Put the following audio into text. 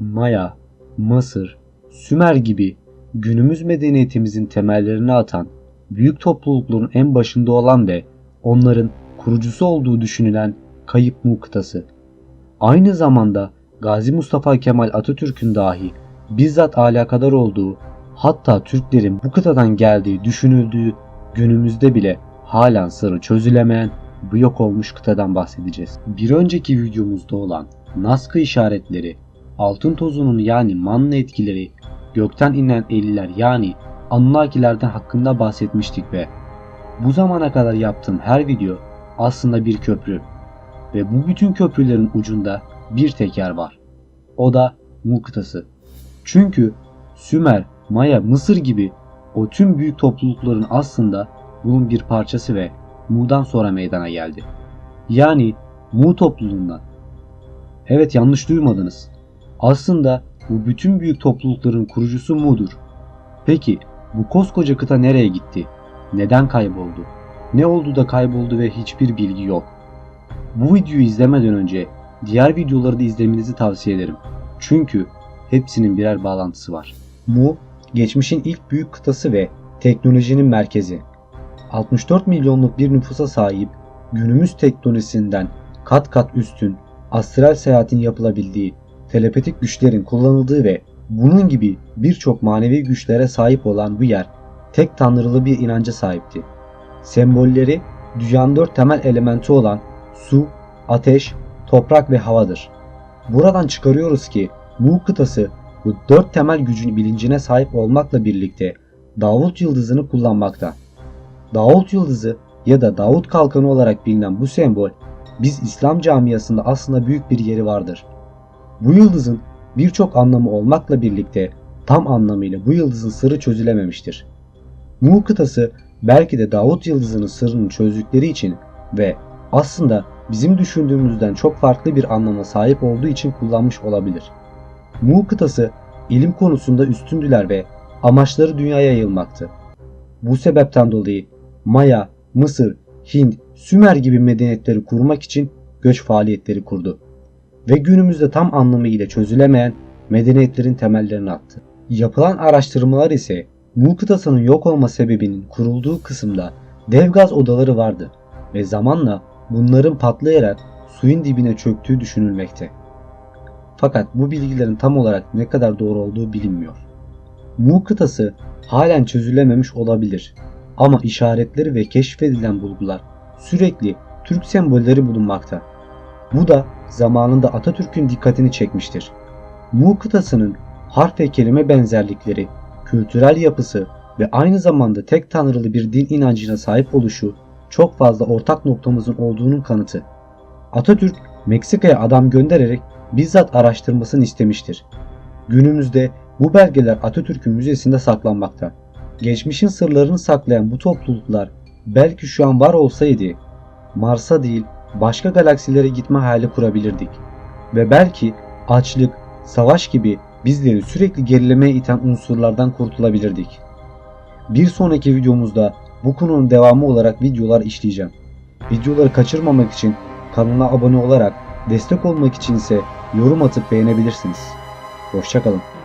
Maya, Mısır, Sümer gibi günümüz medeniyetimizin temellerini atan büyük toplulukların en başında olan ve onların kurucusu olduğu düşünülen Kayıp Mu kıtası. Aynı zamanda Gazi Mustafa Kemal Atatürk'ün dahi bizzat alakadar olduğu hatta Türklerin bu kıtadan geldiği düşünüldüğü günümüzde bile halen sırrı çözülemeyen bu yok olmuş kıtadan bahsedeceğiz. Bir önceki videomuzda olan Nazca işaretleri, altın tozunun yani manna etkileri, gökten inen eller yani Anunnakilerden hakkında bahsetmiştik ve bu zamana kadar yaptığım her video aslında bir köprü ve bu bütün köprülerin ucunda bir teker var. O da Mu kıtası. Çünkü Sümer, Maya, Mısır gibi o tüm büyük toplulukların aslında bunun bir parçası ve Mu'dan sonra meydana geldi. Yani Mu topluluğundan. Evet yanlış duymadınız. Aslında bu bütün büyük toplulukların kurucusu Mu'dur. Peki bu koskoca kıta nereye gitti? Neden kayboldu? Ne oldu da kayboldu ve hiçbir bilgi yok. Bu videoyu izlemeden önce diğer videoları da izlemenizi tavsiye ederim. Çünkü hepsinin birer bağlantısı var. Mu, geçmişin ilk büyük kıtası ve teknolojinin merkezi. 64 milyonluk bir nüfusa sahip, günümüz teknolojisinden kat kat üstün, astral seyahatin yapılabildiği, telepatik güçlerin kullanıldığı ve bunun gibi birçok manevi güçlere sahip olan bu yer tek tanrılı bir inanca sahipti. Sembolleri dünyanın dört temel elementi olan su, ateş, toprak ve havadır. Buradan çıkarıyoruz ki Mu kıtası bu dört temel gücün bilincine sahip olmakla birlikte Davut yıldızını kullanmakta. Davut yıldızı ya da Davut kalkanı olarak bilinen bu sembol biz İslam camiasında aslında büyük bir yeri vardır. Bu yıldızın birçok anlamı olmakla birlikte tam anlamıyla bu yıldızın sırrı çözülememiştir. Mu kıtası belki de Davut yıldızının sırrını çözdükleri için ve aslında bizim düşündüğümüzden çok farklı bir anlama sahip olduğu için kullanmış olabilir. Mu kıtası ilim konusunda üstündüler ve amaçları dünyaya yayılmaktı. Bu sebepten dolayı Maya, Mısır, Hind, Sümer gibi medeniyetleri kurmak için göç faaliyetleri kurdu ve günümüzde tam anlamıyla çözülemeyen medeniyetlerin temellerini attı. Yapılan araştırmalar ise Mu kıtasının yok olma sebebinin kurulduğu kısımda dev gaz odaları vardı ve zamanla bunların patlayarak suyun dibine çöktüğü düşünülmekte. Fakat bu bilgilerin tam olarak ne kadar doğru olduğu bilinmiyor. Mu kıtası halen çözülememiş olabilir ama işaretleri ve keşfedilen bulgular sürekli Türk sembolleri bulunmakta. Bu da zamanında Atatürk'ün dikkatini çekmiştir. Mu kıtasının harf ve kelime benzerlikleri, kültürel yapısı ve aynı zamanda tek tanrılı bir din inancına sahip oluşu çok fazla ortak noktamızın olduğunun kanıtı. Atatürk Meksika'ya adam göndererek bizzat araştırmasını istemiştir. Günümüzde bu belgeler Atatürk'ün müzesinde saklanmakta. Geçmişin sırlarını saklayan bu topluluklar belki şu an var olsaydı Mars'a değil başka galaksilere gitme hayali kurabilirdik. Ve belki açlık, savaş gibi bizleri sürekli gerilemeye iten unsurlardan kurtulabilirdik. Bir sonraki videomuzda bu konunun devamı olarak videolar işleyeceğim. Videoları kaçırmamak için kanala abone olarak destek olmak için ise yorum atıp beğenebilirsiniz. Hoşçakalın.